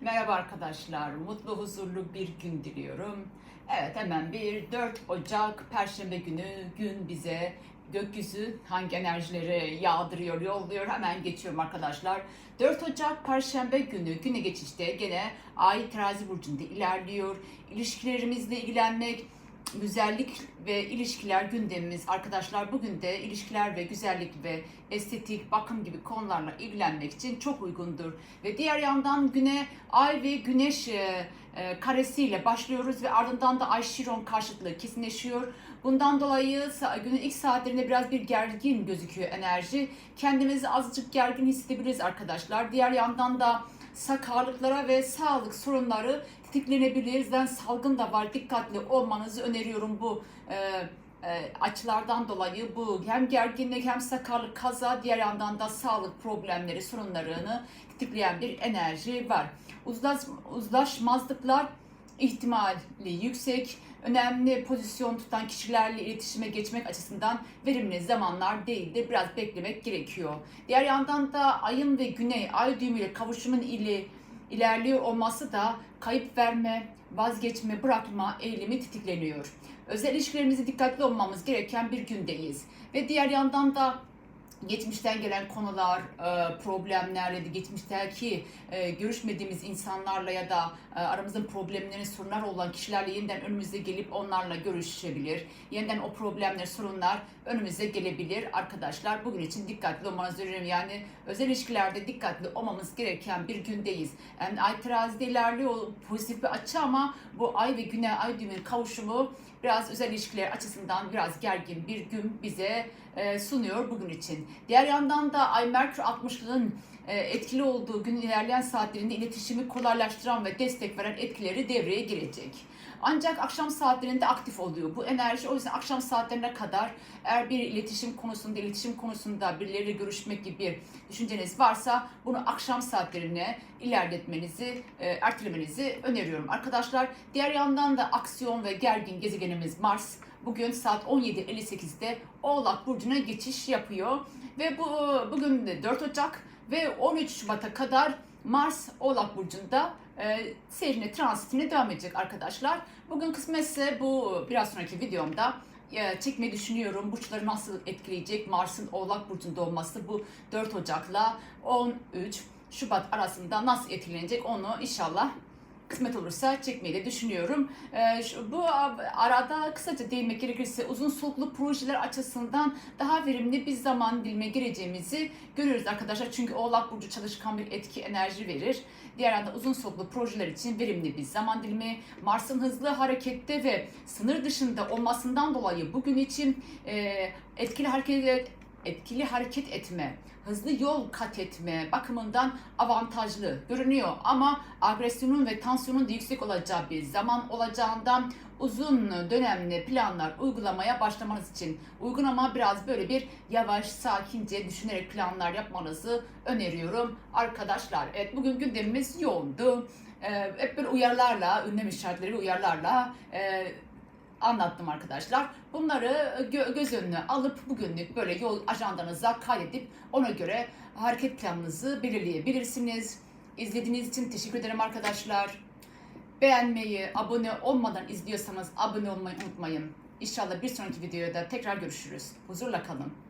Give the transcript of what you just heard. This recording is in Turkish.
Merhaba arkadaşlar, mutlu huzurlu bir gün diliyorum. Evet hemen bir 4 Ocak Perşembe günü gün bize gökyüzü hangi enerjileri yağdırıyor, yolluyor hemen geçiyorum arkadaşlar. 4 Ocak Perşembe günü güne geçişte gene Ay Terazi Burcu'nda ilerliyor. İlişkilerimizle ilgilenmek, güzellik ve ilişkiler gündemimiz arkadaşlar. Bugün de ilişkiler ve güzellik ve estetik, bakım gibi konularla ilgilenmek için çok uygundur. Ve diğer yandan güne ay ve güneş e, e, karesiyle başlıyoruz ve ardından da ay şiron karşıtlığı kesinleşiyor. Bundan dolayı günün ilk saatlerinde biraz bir gergin gözüküyor enerji. Kendimizi azıcık gergin hissedebiliriz arkadaşlar. Diğer yandan da sakarlıklara ve sağlık sorunları tetiklenebilir. Yüzden salgın da var. Dikkatli olmanızı öneriyorum bu e, e, açılardan dolayı. Bu hem gerginlik hem sakarlık, kaza, diğer yandan da sağlık problemleri, sorunlarını tetikleyen bir enerji var. Uzlaş, uzlaşmazlıklar ihtimali yüksek. Önemli pozisyon tutan kişilerle iletişime geçmek açısından verimli zamanlar değildir. Biraz beklemek gerekiyor. Diğer yandan da ayın ve güney ay düğümüyle kavuşumun ile ilerliyor olması da kayıp verme, vazgeçme, bırakma eğilimi tetikleniyor. Özel ilişkilerimize dikkatli olmamız gereken bir gündeyiz. Ve diğer yandan da geçmişten gelen konular, e, problemler ya da geçmişteki e, görüşmediğimiz insanlarla ya da e, aramızda problemleri, sorunlar olan kişilerle yeniden önümüze gelip onlarla görüşebilir. Yeniden o problemler, sorunlar önümüze gelebilir arkadaşlar. Bugün için dikkatli olmanızı öneririm. Yani özel ilişkilerde dikkatli olmamız gereken bir gündeyiz. Yani ay terazide ilerliyor pozitif bir açı ama bu ay ve güne ay düğümün kavuşumu biraz özel ilişkiler açısından biraz gergin bir gün bize e, sunuyor bugün için. Diğer yandan da Ay Merkür 60'lının e, etkili olduğu gün ilerleyen saatlerinde iletişimi kolaylaştıran ve destek veren etkileri devreye girecek. Ancak akşam saatlerinde aktif oluyor bu enerji. O yüzden akşam saatlerine kadar eğer bir iletişim konusunda, iletişim konusunda birileriyle görüşmek gibi bir düşünceniz varsa bunu akşam saatlerine ilerletmenizi, e, ertelemenizi öneriyorum arkadaşlar. Diğer yandan da aksiyon ve gergin gezegenimiz Mars bugün saat 17.58'de Oğlak Burcu'na geçiş yapıyor. Ve bu bugün de 4 Ocak ve 13 Şubat'a kadar Mars Oğlak Burcu'nda e, seyrine, transitine devam edecek arkadaşlar. Bugün kısmetse bu biraz sonraki videomda e, çekmeyi düşünüyorum. Burçları nasıl etkileyecek Mars'ın Oğlak Burcu'nda olması bu 4 Ocak'la 13 Şubat arasında nasıl etkilenecek onu inşallah kısmet olursa çekmeyi de düşünüyorum. Ee, bu arada kısaca değinmek gerekirse uzun soluklu projeler açısından daha verimli bir zaman dilime gireceğimizi görüyoruz arkadaşlar. Çünkü Oğlak Burcu çalışkan bir etki enerji verir. Diğer yandan uzun soluklu projeler için verimli bir zaman dilimi. Mars'ın hızlı harekette ve sınır dışında olmasından dolayı bugün için e, etkili hareket etkili hareket etme, hızlı yol kat etme bakımından avantajlı görünüyor. Ama agresyonun ve tansiyonun da yüksek olacağı bir zaman olacağından uzun dönemli planlar uygulamaya başlamanız için uygun ama biraz böyle bir yavaş, sakince düşünerek planlar yapmanızı öneriyorum arkadaşlar. Evet bugün gündemimiz yoğundu. Ee, hep böyle uyarılarla, ünlem işaretleri ve uyarılarla e, anlattım arkadaşlar. Bunları gö- göz önüne alıp bugünlük böyle yol ajandanıza kaydedip ona göre hareket planınızı belirleyebilirsiniz. İzlediğiniz için teşekkür ederim arkadaşlar. Beğenmeyi, abone olmadan izliyorsanız abone olmayı unutmayın. İnşallah bir sonraki videoda tekrar görüşürüz. Huzurla kalın.